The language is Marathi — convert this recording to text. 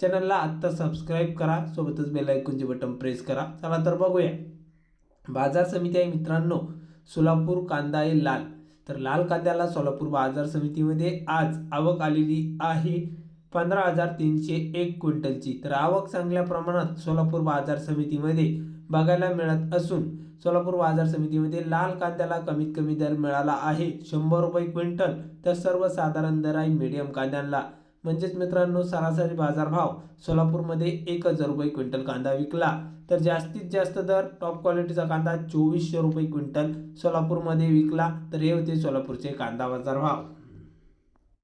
चॅनलला आत्ता सबस्क्राईब करा सोबतच बेलायकूनचे बटन प्रेस करा. चला तर बघूया. बाजार समिती आहे मित्रांनो सोलापूर कांदा आहे लाल. तर लाल कांद्याला सोलापूर बाजार समितीमध्ये आज आवक आलेली आहे पंधरा हजार तीनशे एक क्विंटलची. तर आवक चांगल्या प्रमाणात सोलापूर बाजार समितीमध्ये बघायला मिळत असून सोलापूर बाजार समितीमध्ये लाल कांद्याला कमीत कमी दर मिळाला आहे. शंभर रुपये क्विंटल. तर सर्वसाधारण दर आहे मीडियम कांद्यांना. म्हणजेच मित्रांनो सरासरी बाजारभाव सोलापूरमध्ये एक हजार रुपये क्विंटल कांदा विकला. तर जास्तीत जास्त दर टॉप क्वालिटीचा कांदा चोवीसशे रुपये क्विंटल सोलापूरमध्ये विकला. तर हे होते सोलापूरचे कांदा बाजार भाव